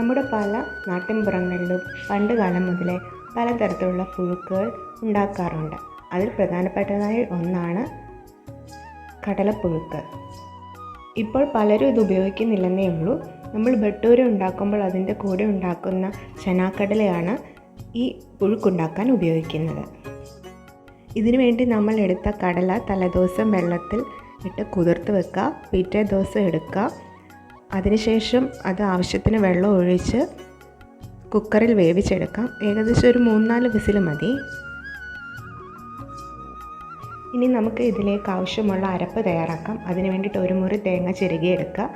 നമ്മുടെ പല നാട്ടിൻപുറങ്ങളിലും പണ്ട് കാലം മുതലേ പലതരത്തിലുള്ള പുഴുക്കുകൾ ഉണ്ടാക്കാറുണ്ട്. അതിൽ പ്രധാനപ്പെട്ടതായ ഒന്നാണ് കടലപ്പുഴുക്ക് ഇപ്പോൾ പലരും ഇത് ഉപയോഗിക്കുന്നില്ലെന്നേ ഉള്ളൂ. നമ്മൾ ഭട്ടൂര ഉണ്ടാക്കുമ്പോൾ അതിന്റെ കൂടെ ഉണ്ടാക്കുന്ന ചനാക്കടലയാണ് ഈ പുഴുക്കുണ്ടാക്കാൻ ഉപയോഗിക്കുന്നത്. ഇതിനു വേണ്ടി നമ്മൾ എടുത്ത കടല തലേദിവസം വെള്ളത്തിൽ ഇട്ട് കുതിർത്ത് വെക്കുക പിറ്റേ ദിവസം എടുക്കുക. അതിനുശേഷം അത് ആവശ്യത്തിന് വെള്ളം ഒഴിച്ച് കുക്കറിൽ വേവിച്ചെടുക്കാം. ഏകദേശം ഒരു മൂന്നാൽ വിസിൽ മതി. ഇനി നമുക്ക് ഇതിലേക്ക് ആവശ്യമുള്ള അരപ്പ് തയ്യാറാക്കാം. അതിന് വേണ്ടിയിട്ട് ഒരു മുറി തേങ്ങ ചിരുകിയെടുക്കുക.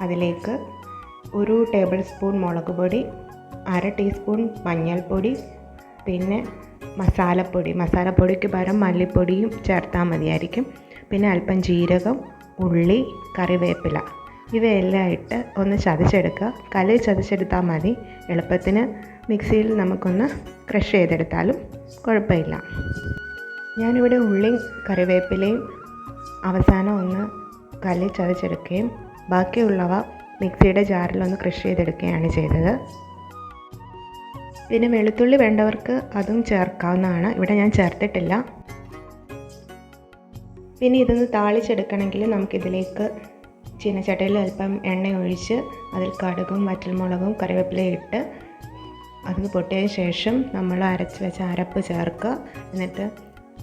അതിലേക്ക് ഒരു ടേബിൾ സ്പൂൺ മുളക് പൊടി അര ടീസ്പൂൺ മഞ്ഞൾപ്പൊടി പിന്നെ മസാലപ്പൊടി. മസാലപ്പൊടിക്ക് പകരം മല്ലിപ്പൊടിയും ചേർത്താൽ മതിയായിരിക്കും. പിന്നെ അല്പം ജീരകം ഉള്ളി കറിവേപ്പില. ഇവയെല്ലാം ഇട്ട് ഒന്ന് ചതച്ചെടുക്കുക. കല്ലിൽ ചതച്ചെടുത്താൽ മതി. എളുപ്പത്തിന് മിക്സിയിൽ നമുക്കൊന്ന് ക്രഷ് ചെയ്തെടുത്താലും കുഴപ്പമില്ല. ഞാനിവിടെ ഉള്ളിയും കറിവേപ്പിലയും അവസാനം ഒന്ന് കല്ലിൽ ചതച്ചെടുക്കുകയും ബാക്കിയുള്ളവ മിക്സിയുടെ ജാറിലൊന്ന് ക്രഷ് ചെയ്തെടുക്കുകയാണ് ചെയ്തത്. പിന്നെ വെളുത്തുള്ളി വേണ്ടവർക്ക് അതും ചേർക്കാവുന്നതാണ്. ഇവിടെ ഞാൻ ചേർത്തിട്ടില്ല. പിന്നെ ഇതൊന്ന് താളിച്ചെടുക്കണമെങ്കിൽ നമുക്കിതിലേക്ക് ചീനച്ചട്ടയിൽ അല്പം എണ്ണ ഒഴിച്ച് അതിൽ കടുകും വറ്റൽമുളകും കറിവേപ്പിലയും ഇട്ട് അത് പൊട്ടിയതിന് ശേഷം നമ്മൾ അരച്ച് വെച്ച അരപ്പ് ചേർക്കുക. എന്നിട്ട്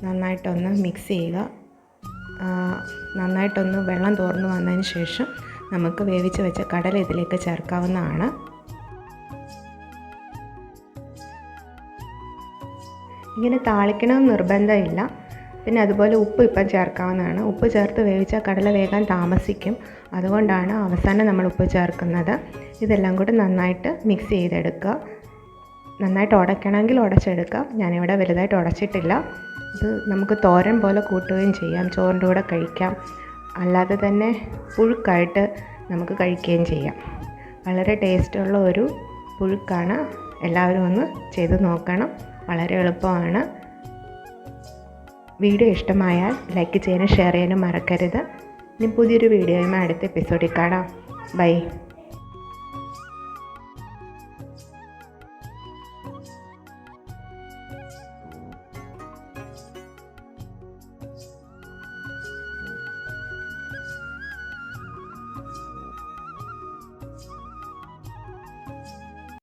നന്നായിട്ടൊന്ന് മിക്സ് ചെയ്യുക. നന്നായിട്ടൊന്ന് വെള്ളം തോർന്നു വന്നതിന് ശേഷം നമുക്ക് വേവിച്ച് വെച്ച കടല ഇതിലേക്ക് ചേർക്കാവുന്നതാണ്. ഇങ്ങനെ താളിക്കണമെന്ന് നിർബന്ധമില്ല. പിന്നെ അതുപോലെ ഉപ്പ് ഇപ്പം ചേർക്കാവുന്നതാണ്. ഉപ്പ് ചേർത്ത് വേവിച്ചാൽ കടല വേകാൻ താമസിക്കും. അതുകൊണ്ടാണ് അവസാനം നമ്മൾ ഉപ്പ് ചേർക്കുന്നത്. ഇതെല്ലാം കൂടി നന്നായിട്ട് മിക്സ് ചെയ്തെടുക്കുക. നന്നായിട്ട് ഉടയ്ക്കണമെങ്കിൽ ഉടച്ചെടുക്കാം ഞാനിവിടെ വലുതായിട്ട് ഉടച്ചിട്ടില്ല. ഇത് നമുക്ക് തോരൻ പോലെ കൂട്ടുകയും ചെയ്യാം. ചോറിന്റെ കൂടെ കഴിക്കാം. അല്ലാതെ തന്നെ പുഴുക്കായിട്ട് നമുക്ക് കഴിക്കുകയും ചെയ്യാം. വളരെ ടേസ്റ്റുള്ള ഒരു പുഴുക്കാണ്. എല്ലാവരും ഒന്ന് ചെയ്ത് നോക്കണം. വളരെ എളുപ്പമാണ്. വീഡിയോ ഇഷ്ടമായാൽ ലൈക്ക് ചെയ്യാനും ഷെയർ ചെയ്യാനും മറക്കരുത്. ഇനി പുതിയൊരു വീഡിയോയുമായി അടുത്ത എപ്പിസോഡിൽ കാണാം. ബൈ.